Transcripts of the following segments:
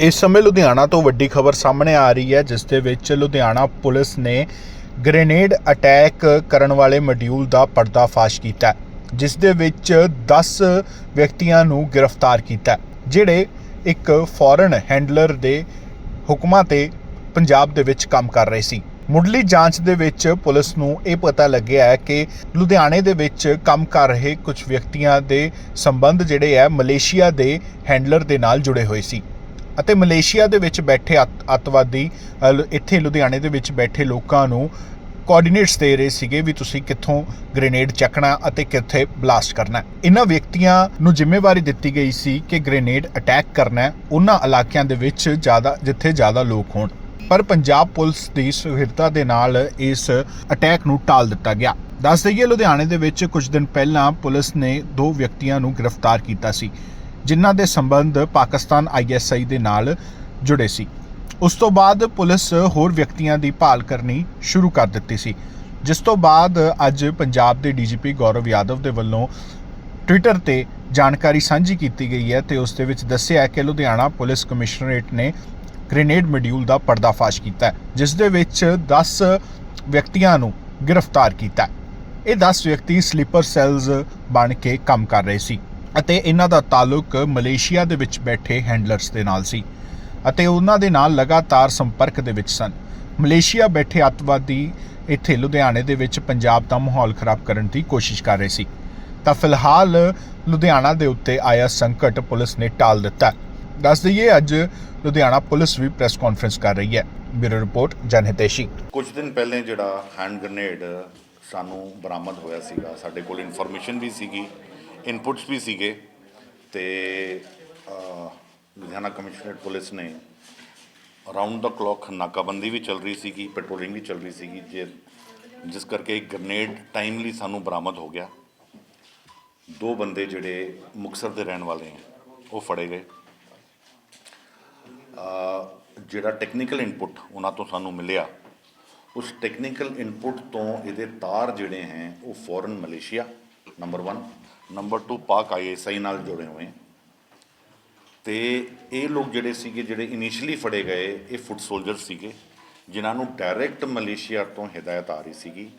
ਇਸ ਸਮੇਂ ਲੁਧਿਆਣਾ ਤੋਂ ਵੱਡੀ ਖਬਰ ਸਾਹਮਣੇ ਆ ਰਹੀ ਹੈ, ਜਿਸ ਦੇ ਵਿੱਚ ਲੁਧਿਆਣਾ ਪੁਲਿਸ ਨੇ ਗ੍ਰੇਨੇਡ ਅਟੈਕ ਕਰਨ ਵਾਲੇ ਮੋਡਿਊਲ ਦਾ ਪਰਦਾਫਾਸ਼ ਕੀਤਾ ਜਿਸ ਦੇ ਵਿੱਚ 10 ਵਿਅਕਤੀਆਂ ਨੂੰ ਗ੍ਰਿਫਤਾਰ ਕੀਤਾ ਜਿਹੜੇ ਇੱਕ ਫੋਰਨ ਹੈਂਡਲਰ ਦੇ ਹੁਕਮਾਂ ਤੇ ਪੰਜਾਬ ਦੇ ਵਿੱਚ ਕੰਮ ਕਰ ਰਹੇ ਸੀ। ਮੁੱਢਲੀ ਜਾਂਚ ਦੇ ਵਿੱਚ ਪੁਲਿਸ ਨੂੰ ਇਹ ਪਤਾ ਲੱਗਿਆ ਹੈ ਕਿ ਲੁਧਿਆਣੇ ਦੇ ਵਿੱਚ ਕੰਮ ਕਰ ਰਹੇ ਕੁਝ ਵਿਅਕਤੀਆਂ ਦੇ ਸੰਬੰਧ ਜਿਹੜੇ ਹੈ, ਮਲੇਸ਼ੀਆ ਦੇ ਹੈਂਡਲਰ ਦੇ ਨਾਲ ਜੁੜੇ ਹੋਏ ਸੀ। ਅਤੇ ਮਲੇਸ਼ੀਆ ਦੇ ਵਿੱਚ ਬੈਠੇ ਅੱਤ- ਅੱਤਵਾਦੀ ਇੱਥੇ ਲੁਧਿਆਣੇ ਦੇ ਵਿੱਚ ਬੈਠੇ ਲੋਕਾਂ ਨੂੰ ਕੋਆਰਡੀਨੇਟਸ ਦੇ ਰਹੇ ਸੀਗੇ ਵੀ ਤੁਸੀਂ ਕਿੱਥੋਂ ਗ੍ਰੇਨੇਡ ਚੱਕਣਾ ਅਤੇ ਕਿੱਥੇ ਬਲਾਸਟ ਕਰਨਾ। ਇਹਨਾਂ ਵਿਅਕਤੀਆਂ ਨੂੰ ਜ਼ਿੰਮੇਵਾਰੀ ਦਿੱਤੀ ਗਈ ਸੀ ਕਿ ਗ੍ਰੇਨੇਡ ਅਟੈਕ ਕਰਨਾ ਉਹਨਾਂ ਇਲਾਕਿਆਂ ਦੇ ਵਿੱਚ ਜ਼ਿਆਦਾ, ਜਿੱਥੇ ਜ਼ਿਆਦਾ ਲੋਕ ਹੋਣ। ਪਰ ਪੰਜਾਬ ਪੁਲਿਸ ਦੀ ਸੁਹਿਰਤਾ ਦੇ ਨਾਲ ਇਸ ਅਟੈਕ ਨੂੰ ਟਾਲ ਦਿੱਤਾ ਗਿਆ। ਦੱਸ ਦਈਏ ਲੁਧਿਆਣੇ ਦੇ ਵਿੱਚ ਕੁਝ ਦਿਨ ਪਹਿਲਾਂ ਪੁਲਿਸ ਨੇ ਦੋ ਵਿਅਕਤੀਆਂ ਨੂੰ ਗ੍ਰਿਫਤਾਰ ਕੀਤਾ ਸੀ। ਜਿਨ੍ਹਾਂ ਦੇ ਸੰਬੰਧ ਪਾਕਿਸਤਾਨ ਆਈਐਸਆਈ ਦੇ ਨਾਲ ਜੁੜੇ ਸੀ। ਉਸ ਤੋਂ ਬਾਅਦ ਪੁਲਿਸ ਹੋਰ ਵਿਅਕਤੀਆਂ ਦੀ ਭਾਲ ਕਰਨੀ ਸ਼ੁਰੂ ਕਰ ਦਿੱਤੀ ਸੀ। ਜਿਸ ਤੋਂ ਬਾਅਦ ਅੱਜ ਪੰਜਾਬ ਦੇ ਡੀਜੀਪੀ ਗੌਰਵ ਯਾਦਵ ਦੇ ਵੱਲੋਂ ਟਵਿੱਟਰ ਤੇ ਜਾਣਕਾਰੀ ਸਾਂਝੀ ਕੀਤੀ ਗਈ ਹੈ ਤੇ ਉਸ ਦੇ ਵਿੱਚ ਦੱਸਿਆ ਕਿ ਲੁਧਿਆਣਾ ਪੁਲਿਸ ਕਮਿਸ਼ਨਰੇਟ ਨੇ ਗ੍ਰੇਨੇਡ ਮੋਡਿਊਲ ਦਾ ਪਰਦਾਫਾਸ਼ ਕੀਤਾ ਜਿਸ ਦੇ ਵਿੱਚ 10 ਵਿਅਕਤੀਆਂ ਨੂੰ ਗ੍ਰਿਫਤਾਰ ਕੀਤਾ ਇਹ 10 ਵਿਅਕਤੀ ਸਲੀਪਰ ਸੈੱਲਸ ਬਣ ਕੇ ਕੰਮ ਕਰ ਰਹੇ ਸੀ। ਅਤੇ ਇਹਨਾਂ ਦਾ ਤਾਲੁਕ ਮਲੇਸ਼ੀਆ ਦੇ ਵਿੱਚ ਬੈਠੇ ਹੈਂਡਲਰਸ ਦੇ ਨਾਲ ਸੀ ਅਤੇ ਉਹਨਾਂ ਦੇ ਨਾਲ ਲਗਾਤਾਰ ਸੰਪਰਕ ਦੇ ਵਿੱਚ ਸਨ। ਮਲੇਸ਼ੀਆ ਬੈਠੇ ਅੱਤਵਾਦੀ ਇੱਥੇ ਲੁਧਿਆਣੇ ਦੇ ਵਿੱਚ ਪੰਜਾਬ ਦਾ ਮਾਹੌਲ ਖਰਾਬ ਕਰਨ ਦੀ ਕੋਸ਼ਿਸ਼ ਕਰ ਰਹੇ ਸੀ। ਤਾਂ ਫਿਲਹਾਲ ਲੁਧਿਆਣਾ ਦੇ ਉੱਤੇ ਆਇਆ ਸੰਕਟ ਪੁਲਿਸ ਨੇ ਟਾਲ ਦਿੱਤਾ। ਦੱਸ ਦਈਏ, ਅੱਜ ਲੁਧਿਆਣਾ ਪੁਲਿਸ ਵੀ ਪ੍ਰੈਸ ਕਾਨਫਰੰਸ ਕਰ ਰਹੀ ਹੈ। Bureau report, Janhiteshi. ਕੁਝ ਦਿਨ ਪਹਿਲੇ ਜਿਹੜਾ ਹੈਂਡ ਗ੍ਰਨੇਡ ਸਾਨੂੰ ਬਰਾਮਦ ਹੋਇਆ ਸੀਗਾ, ਸਾਡੇ ਕੋਲ ਇਨਫੋਰਮੇਸ਼ਨ ਵੀ ਸੀਗੀ। ਇਨਪੁਟਸ ਵੀ ਸੀਗੇ ਤੇ ਲੁਧਿਆਣਾ ਕਮਿਸ਼ਨਰੇਟ ਪੁਲਿਸ ਨੇ ਅਰਾਊਂਡ ਦਾ ਕਲੌਕ ਨਾਕਾਬੰਦੀ ਵੀ ਚੱਲ ਰਹੀ ਸੀਗੀ ਪੈਟਰੋਲਿੰਗ ਵੀ ਚੱਲ ਰਹੀ ਸੀਗੀ, ਜੇ ਜਿਸ ਕਰਕੇ ਇੱਕ ਗ੍ਰੇਨੇਡ ਟਾਈਮਲੀ ਸਾਨੂੰ ਬਰਾਮਦ ਹੋ ਗਿਆ। ਦੋ ਬੰਦੇ ਜਿਹੜੇ ਮੁਕਤਸਰ ਦੇ ਰਹਿਣ ਵਾਲੇ ਹੈ, ਉਹ ਫੜੇ ਗਏ। ਜਿਹੜਾ ਟੈਕਨੀਕਲ ਇਨਪੁਟ ਉਹਨਾਂ ਤੋਂ ਸਾਨੂੰ ਮਿਲਿਆ, ਉਸ ਟੈਕਨੀਕਲ ਇਨਪੁਟ ਤੋਂ ਇਹਦੇ ਤਾਰ ਜਿਹੜੇ ਹੈ, ਉਹ ਫੋਰਨ ਮਲੇਸ਼ੀਆ ਨੰਬਰ 1 ਨੰਬਰ 2 ਪਾਕ ਆਈਐਸਆਈ ਨਾਲ ਜੁੜੇ ਹੋਏ। ਹੈ ਤੇ ਇਹ ਲੋਕ ਜਿਹੜੇ ਸੀਗੇ, ਜਿਹੜੇ ਇਨੀਸ਼ੀਅਲੀ ਫੜੇ ਗਏ, ਇਹ ਫੁੱਟ ਸੋਲਜਰ ਸੀਗੇ, ਜਿਨ੍ਹਾਂ ਨੂੰ ਡਾਇਰੈਕਟ ਮਲੇਸ਼ੀਆ ਤੋਂ ਹਦਾਇਤ ਆ ਰਹੀ ਸੀਗੀ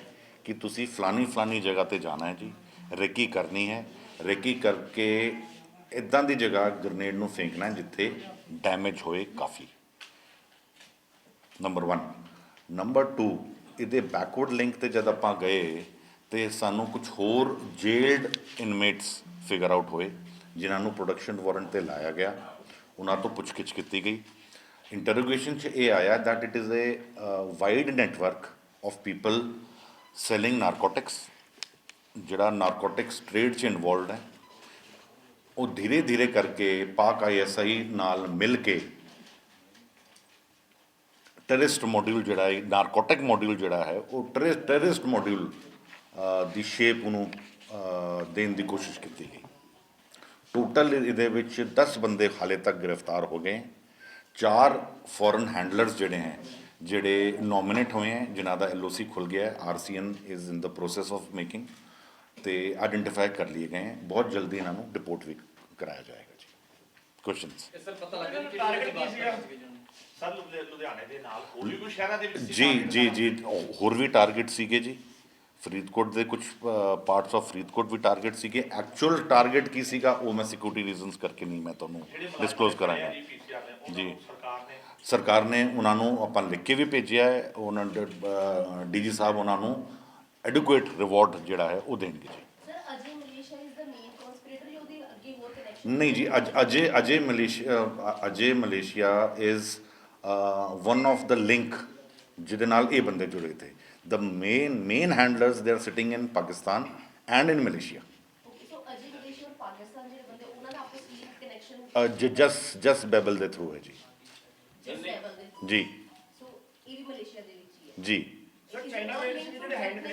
ਕਿ ਤੁਸੀਂ ਫਲਾਨੀ ਫਲਾਨੀ ਜਗ੍ਹਾ ਤੇ ਜਾਣਾ ਹੈ ਜੀ, ਰੇਕੀ ਕਰਨੀ ਹੈ। ਰੇਕੀ ਕਰਕੇ ਇਦਾਂ ਦੀ ਜਗ੍ਹਾ ਗ੍ਰਨੇਡ ਨੂੰ ਫੇਂਕਣਾ ਜਿੱਥੇ ਡੈਮੇਜ ਹੋਏ ਕਾਫੀ। ਨੰਬਰ 1 ਨੰਬਰ 2 ਇਹਦੇ ਬੈਕਵਰਡ ਲਿੰਕ ਤੇ ਜਦ ਆਪਾਂ ਗਏ ਤੇ ਸਾਨੂੰ ਕੁਝ ਹੋਰ ਜੇਲਡ ਇਨਮੇਟਸ ਫਿਗਰ ਆਊਟ ਹੋਏ, ਜਿਨ੍ਹਾਂ ਨੂੰ ਪ੍ਰੋਡਕਸ਼ਨ ਵਾਰੰਟ ਤੇ ਲਾਇਆ ਗਿਆ। ਉਹਨਾਂ ਤੋਂ ਪੁੱਛਗਿੱਛ ਕੀਤੀ ਗਈ। ਇੰਟਰੋਗੇਸ਼ਨ 'ਚ ਇਹ ਆਇਆ that it is a wide network of people selling narcotics ਜਿਹੜਾ ਨਾਰਕੋਟਿਕਸ ਟ੍ਰੇਡ 'ਚ ਇਨਵੋਲਵਡ ਹੈ। ਉਹ ਧੀਰੇ ਧੀਰੇ ਕਰਕੇ ਪਾਕ ਆਈਐਸਆਈ ਨਾਲ ਮਿਲ ਕੇ ਟੈਰਰਿਸਟ ਮੋਡਿਊਲ ਜਿਹੜਾ ਹੈ ਨਾਰਕੋਟਿਕ ਮੋਡਿਊਲ ਜਿਹੜਾ ਹੈ, ਉਹ ਟੈਰਰਿਸਟ ਮੋਡਿਊਲ ਦੀ ਸ਼ੇਪ ਉਹਨੂੰ ਅਹ, ਦੇਣ ਦੀ ਕੋਸ਼ਿਸ਼ ਕੀਤੀ ਗਈ। ਟੋਟਲ ਇਹਦੇ ਵਿੱਚ 10 ਬੰਦੇ ਹਾਲੇ ਤੱਕ ਗ੍ਰਿਫਤਾਰ ਹੋ ਗਏ। ਚਾਰ ਫੋਰਨ ਹੈਂਡਲਰਸ ਜਿਹੜੇ ਹੈ ਜਿਹੜੇ ਨੋਮੀਨੇਟ ਹੋਏ ਹੈ ਜਿਨ੍ਹਾਂ ਦਾ ਐਲਓਸੀ ਖੁੱਲ ਗਿਆ ਹੈ RCN is in the process of making ਤੇ ਆਇਡੈਂਟੀਫਾਈ ਕਰ ਲਏ ਗਏ ਹੈ। ਬਹੁਤ ਜਲਦੀ ਇਹਨਾਂ ਨੂੰ ਡਿਪੋਰਟ ਵੀ ਕਰਾਇਆ ਜਾਏਗਾ ਜੀ। ਕੁਐਸਚਨਸ ਸਰ ਪਤਾ ਲੱਗਾ ਕਿ ਟਾਰਗੇਟ ਕਿਹੜੇ ਕੀ ਸੀਗਾ ਸਰ ਲੁਧਿ- ਲੁਧਿਆਣੇ ਦੇ ਨਾਲ ਹੋਰ ਵੀ ਕੋਈ ਸ਼ਹਿਰਾਂ ਦੇ ਵਿੱਚ ਸੀ? ਜੀ ਜੀ? ਜੀ ਹੋਰ ਵੀ ਟਾਰਗੇਟ ਸੀਗੇ ਜੀ। ਫਰੀਦਕੋਟ ਦੇ ਕੁਝ ਪਾਰਟਸ ਆਫ ਫਰੀਦਕੋਟ ਵੀ ਟਾਰਗੇਟ ਸੀਗੇ। ਐਕਚੁਅਲ ਟਾਰਗੇਟ ਕੀ ਸੀਗਾ ਉਹ ਮੈਂ ਸਿਕਿਉਰਿਟੀ ਰੀਜ਼ਨਸ ਕਰਕੇ ਨਹੀਂ ਮੈਂ ਤੁਹਾਨੂੰ ਡਿਸਕਲੋਜ਼ ਕਰਾਂਗਾ। ਜੀ ਸਰਕਾਰ ਨੇ। ਸਰਕਾਰ ਨੇ ਉਹਨਾਂ ਨੂੰ ਆਪਾਂ ਲਿਖ ਕੇ ਵੀ ਭੇਜਿਆ ਹੈ ਉਹਨਾਂ ਡੀਜੀ ਸਾਹਿਬ ਉਹਨਾਂ ਨੂੰ ਐਡੁਕੁਏਟ ਰਿਵਾਰਡ ਜਿਹੜਾ ਹੈ ਉਹ ਦੇਣਗੇ ਜੀ। Sir Ajay Malaysia is the main conspirator ਜਾਂ ਉਹਦੇ ਅੱਗੇ ਹੋਰ ਕਨੈਕਸ਼ਨ ਨਹੀਂ ਜੀ ਅਜ ਅਜੇ ਅਜੇ Malaysia Ajay Malaysia is one of the link ਜਿਹਦੇ ਨਾਲ ਇਹ ਬੰਦੇ ਜੁੜੇ ਥੇ the main main handlers they are sitting in Pakistan and in Malaysia okay so Ajay Malaysia ਔਰ ਪਾਕਿਸਤਾਨ ਜਿਹੜੇ ਬੰਦੇ ਉਹਨਾਂ ਦਾ ਆਪਸ ਵਿੱਚ ਕਨੈਕਸ਼ਨ ਜਸ ਜਸ ਬੈਬਲ ਦੇ ਥਰੂ ਹੈ ਜੀ ਦੇ ਜੀ ਸੋ ਇਹ ਵੀ ਮਲੇਸ਼ੀਆ ਦੇ ਵਿੱਚ ਹੀ ਹੈ ਜੀ ਸਰ ਚਾਈਨਾ ਵਿੱਚ ਜਿਹੜੇ ਹੈਂਡ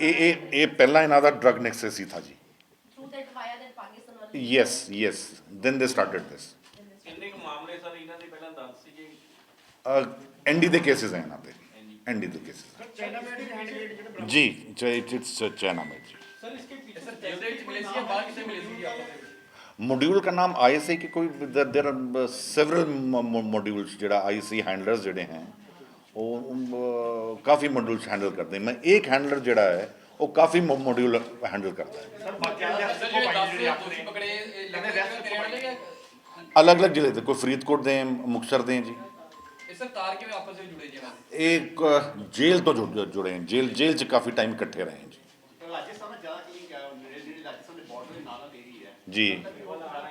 ਇਹ ਇਹ ਇਹ ਪਹਿਲਾਂ ਇਹਨਾਂ ਦਾ ਡਰਗ ਨੈਕਸਸ ਹੀ ਥਾ ਜੀ through that via that Pakistan ਵਾਲੇ yes yes then they started this ਕਿੰਨੇ ਕੁ ਮਾਮਲੇ ਸਰ ਇਹਨਾਂ ਦੇ ਪਹਿਲਾਂ ਦੱਸ ਸੀਗੇ ਐਨਡੀ ਦੇ ਕੇਸਿਸ ਹੈ ਇਹਨਾਂ ਦੇ एंड इन द केसेस जी इट्स चाइना में जी ਮੋਡਿਊਲ ਦਾ ਨਾਮ ਆਈਐਸਆਈ ਕਿ ਕੋਈ देयर आर सेवरल ਮੋਡਿਊਲਸ ਜਿਹੜਾ ਆਈਸੀ ਹੈਂਡਲਰਸ ਜਿਹੜੇ ਹੈ ਉਹ ਕਾਫੀ ਮੋਡਿਊਲਸ ਹੈਂਡਲ ਕਰਦੇ ਮੈਂ ਇੱਕ ਹੈਂਡਲਰ ਜਿਹੜਾ ਹੈ ਉਹ ਕਾਫੀ ਮੋਡਿਊਲ ਹੈਂਡਲ ਕਰਦਾ ਹੈ ਅਲੱਗ-ਅਲੱਗ ਜ਼ਿਲ੍ਹੇ ਦੇ ਕੋਈ ਫਰੀਦਕੋਟ ਦੇ ਮੁਕਸਰ ਦੇ ਜੀ ਸਰ ਤਾਰ ਕਿਵੇਂ ਆਪਸ ਵਿੱਚ ਜੁੜੇ ਜੀ ਇਹਨਾਂ ਦੇ ਇਹ ਇੱਕ ਜੇਲ੍ਹ ਤੋਂ ਜੁੜ- ਜੁੜੇ ਹਨ ਜੇਲ੍ਹ ਜੇਲ੍ਹ 'ਚ ਕਾਫੀ ਟਾਈਮ ਇਕੱਠੇ ਰਹੇ ਹਨ ਜੀ। ਰਾਜਸਥਾਨ ਨਾਲ ਜ਼ਿਆਦਾ ਕੀ ਕਿਹਾ ਮੇਰੇ ਜਿਹੜੀ ਰਾਜਸਥਾਨ ਦੇ ਬਾਰਡਰ ਦੇ ਨਾਲ ਏਰੀਆ ਹੈ ਜੀ। ਤਾਂ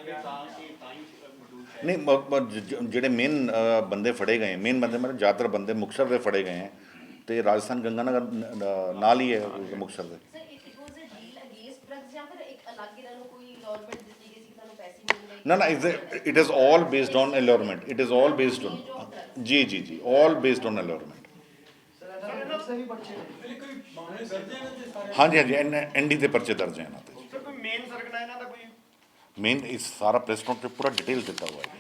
ਕਿ ਤਾਂ ਹੀ ਮੋਡੂਲ ਹੈ। ਨਹੀਂ ਮ- ਮ- ਜ- ਜ- ਜਿਹੜੇ ਮੇਨ ਬੰਦੇ ਫੜੇ ਗਏ ਮੇਨ ਬੰਦੇ ਮਤਲਬ ਜ਼ਿਆਦਾਤਰ ਬੰਦੇ ਮੁਕਤਸਰ ਦੇ ਫੜੇ ਗਏ ਹੈ ਤੇ ਰਾਜਸਥਾਨ ਗੰਗਾਨਗਰ ਨ- ਨ- ਨਾਲ ਹੀ ਹੈ ਮੁਕਤਸਰ ਦੇ। Sir it it was a deal against drugs ਜਾਂ ਫਿਰ ਇੱਕ ਅਲੱਗ ਇਹਨਾਂ ਨੂੰ ਕੋਈ ਗਵਰਨਮੈਂਟ ਦਿੱਤੀ ਗਈ ਸੀ ਤੁਹਾਨੂੰ ਨਾ ਨਾ it is all based on allurement it is all based on ਜੀ ਜੀ ਜੀ ਆਲ ਬੇਸਡ ਔਨ ਅਲੋਰਮੈਂਟ ਹਾਂਜੀ ਹਾਂਜੀ ਐਨਡੀ ਦੇ ਪਰਚੇ ਦਰਜ ਹੈ ਇਹਨਾਂ ਤੇ। ਮੇਨ ਸਰਗਨਾ ਇਹਨਾਂ ਦਾ ਕੋਈ? ਮੇਨ ਇਸ ਸਾਰਾ ਪ੍ਰੈਸ ਨੋਟ ਤੇ ਪੂਰਾ ਡਿਟੇਲ ਦਿੱਤਾ ਹੋਇਆ ਹੈ।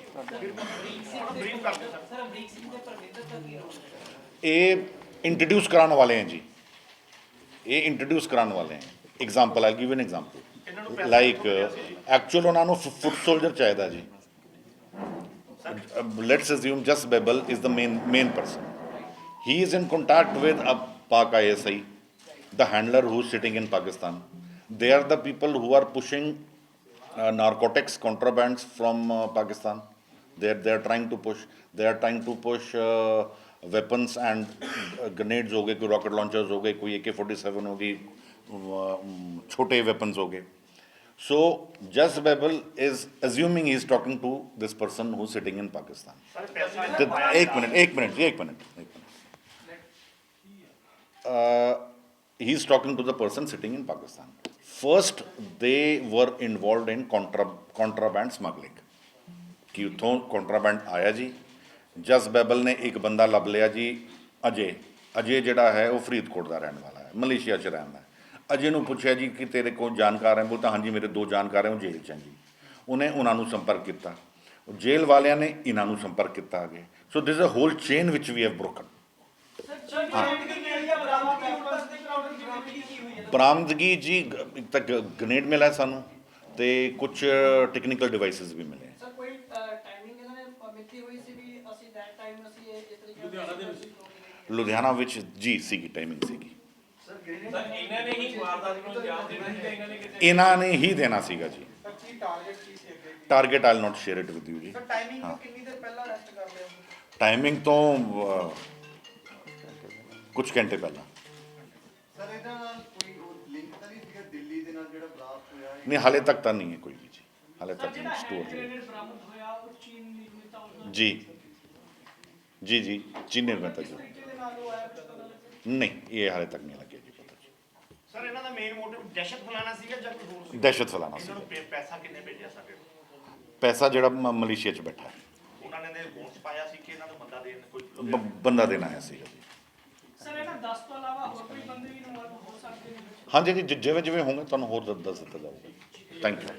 ਇਹ ਇੰਟਰੋਡਿਊਸ ਕਰਾਉਣ ਵਾਲੇ हैं ਜੀ। ਇਹ ਇੰਟਰੋਡਿਊਸ ਕਰਾਉਣ ਵਾਲੇ हैं example I give an example like actual ਉਹਨਾਂ ਨੂੰ ਫੁੱਟ ਸੋਲਜਰ ਚਾਹੀਦਾ ਜੀ let's assume just ਬੇਬਲ is the main main person he is in contact with a pak ISI the handler who's sitting in Pakistan they are the people who are pushing uh, narcotics contrabands from uh, Pakistan they are they are trying to push they are trying to push uh, weapons and uh, grenades हो गए कोई rocket launchers हो गए कोई AK47 हो गई uh, छोटे weapons हो गए so Jas Babel is assuming he is talking to this person who's sitting in Pakistan sir ਪੈਸਾ the, एक मिनट एक मिनट जी एक मिनट एक minute uh, he's talking to the person sitting in Pakistan. First, they were involved in contra, contraband smuggling. ਕਿ ਉੱਥੋਂ ਕੰਟਰਾਬੈਂਡ ਆਇਆ ਜੀ ਜਸ ਬੈਬਲ ਨੇ ਇੱਕ ਬੰਦਾ ਲੱਭ ਲਿਆ ਜੀ ਅਜੇ ਅਜੇ ਜਿਹੜਾ ਹੈ ਉਹ ਫਰੀਦਕੋਟ ਦਾ ਰਹਿਣ ਵਾਲਾ ਹੈ ਮਲੇਸ਼ੀਆ 'ਚ ਰਹਿੰਦਾ ਹੈ ਅਜੇ ਨੂੰ ਪੁੱਛਿਆ ਜੀ ਕਿ ਤੇਰੇ ਕੋਲ ਜਾਣਕਾਰ ਹੈ ਬੋਲਤਾ ਹਾਂਜੀ ਮੇਰੇ ਦੋ ਜਾਣਕਾਰ ਹੈ ਉਹ ਜੇਲ੍ਹ 'ਚ ਹੈ ਜੀ। ਉਹਨੇ ਉਹਨਾਂ ਨੂੰ ਸੰਪਰਕ ਕੀਤਾ। ਉਹ ਜੇਲ੍ਹ ਵਾਲਿਆਂ ਨੇ ਇਹਨਾਂ ਨੂੰ ਸੰਪਰਕ ਕੀਤਾ ਅੱਗੇ। So this a whole chain which we have broken ਬਰਾਮਦਗੀ ਜੀ ਇੱਕ ਤਾਂ ਗ੍ਰੇਨੇਡ ਮਿਲਾ ਹੈ ਸਾਨੂੰ ਤੇ ਕੁਝ ਟੈਕਨੀਕਲ ਡਿਵਾਈਸਸ ਵੀ ਮਿਲੇ। ਹੈ। ਸਰ ਕੋਈ ਟਾਈਮਿੰਗ ਇਹਨਾਂ ਨੇ ਮਿੱਥੀ ਹੋਈ ਸੀ ਵੀ ਅਸੀਂ ਦੈਟ ਟਾਈਮ ਅਸੀਂ ਇਹ ਇਸ ਤਰੀਕੇ ਲੁਧਿਆਣਾ ਦੇ ਵਿੱਚ। ਲੁਧਿਆਣਾ ਵਿੱਚ ਜੀ ਸੀਗੀ ਟਾਈਮਿੰਗ ਸੀਗੀ। ਸਰ ਇਹਨਾਂ ਨੇ ਹੀ ਵਾਰਦਾਤ ਨੂੰ ਅੰਜਾਮ ਦੇਣਾ ਸੀ ਤੇ ਇਹਨਾਂ ਨੇ ਕਿਤੇ ਇਹਨਾਂ ਨੇ ਹੀ ਦੇਣਾ ਸੀਗਾ ਜੀ। Target I'll not share it with you ਜੀ। ਟਾਈਮਿੰਗ ਤੋਂ ਕਿੰਨੀ ਦੇਰ ਪਹਿਲਾਂ ਅਰੈਸਟ ਕਰ ਲਿਆ ਟਾਈਮਿੰਗ ਤੋਂ ਕੁਝ ਘੰਟੇ ਪਹਿਲਾਂ। ਸਰ ਇਹਦਾ ਨਾਲ ਕੋਈ ਲਿੰਕ ਤਾਂ ਨਹੀਂ ਸੀਗਾ ਦਿੱਲੀ ਦੇ ਨਾਲ ਜਿਹੜਾ ਬਲਾਸਟ ਹੋਇਆ ਨਹੀਂ ਹਾਲੇ ਤੱਕ ਤਾਂ ਨਹੀਂ ਹੈ ਕੋਈ ਵੀ ਜੀ। ਹਾਲੇ ਤੱਕ ਨਹੀਂ ਸਟੋਰ ਬਰਾਮਦ ਹੋਇਆ ਉਹ ਚੀਨ ਨਿਰਮਿਤ ਆ ਜੀ। ਜੀ ਜੀ ਜੀ ਨਿਰਮਿਤ ਜੀ। ਤਰੀਕੇ ਦੇ ਨਾਲ ਉਹ ਆਇਆ? ਪਤਾ ਲੱਗਾ ਨਹੀਂ ਇਹ ਹਾਲੇ ਤੱਕ ਨਹੀਂ ਜੀ ਸਰ ਇਹਨਾਂ ਦਾ ਮੇਨ ਮੋਟਿਵ ਦਹਿਸ਼ਤ ਫੈਲਾਣਾ ਸੀਗਾ ਜਾਂ ਕੋਈ ਹੋਰ ਸੀ ਦਹਿਸ਼ਤ ਫੈਲਾਉਣਾ ਸੀ ਇਹਨਾਂ ਨੂੰ ਪੈ- ਪੈਸਾ ਕਿੰਨੇ ਭੇਜਿਆ ਸਾਡੇ ਪੈਸਾ ਜਿਹੜਾ ਮ- ਮਲੇਸ਼ੀਆ 'ਚ ਬੈਠਾ। ਹੈ ਉਹਨਾਂ ਨੇ ਗੋਂਸ ਪਾਇਆ ਸੀ ਕਿ ਇਹਨਾਂ ਨੂੰ ਬੰਦਾ ਦੇਣ ਕੋਈ ਬ- ਬੰਦਾ ਦੇਣ ਆਇਆ ਸੀਗਾ ਜੀ। ਸਰ ਇਹਨਾਂ 10 ਤੋਂ ਇਲਾਵਾ ਹੋਰ ਕੋਈ ਬੰਦੇ ਵੀ ਇਨਵੋਲਵ ਹੋ ਸਕਦੇ ਨੇ ਹਾਂਜੀ ਜੀ ਜਿ- ਜਿਵੇਂ ਜਿਵੇਂ ਹੋਣਗੇ ਤੁਹਾਨੂੰ ਹੋਰ ਦ- ਦੱਸ ਦਿੱਤਾ ਜਾਊਗਾ। Thank you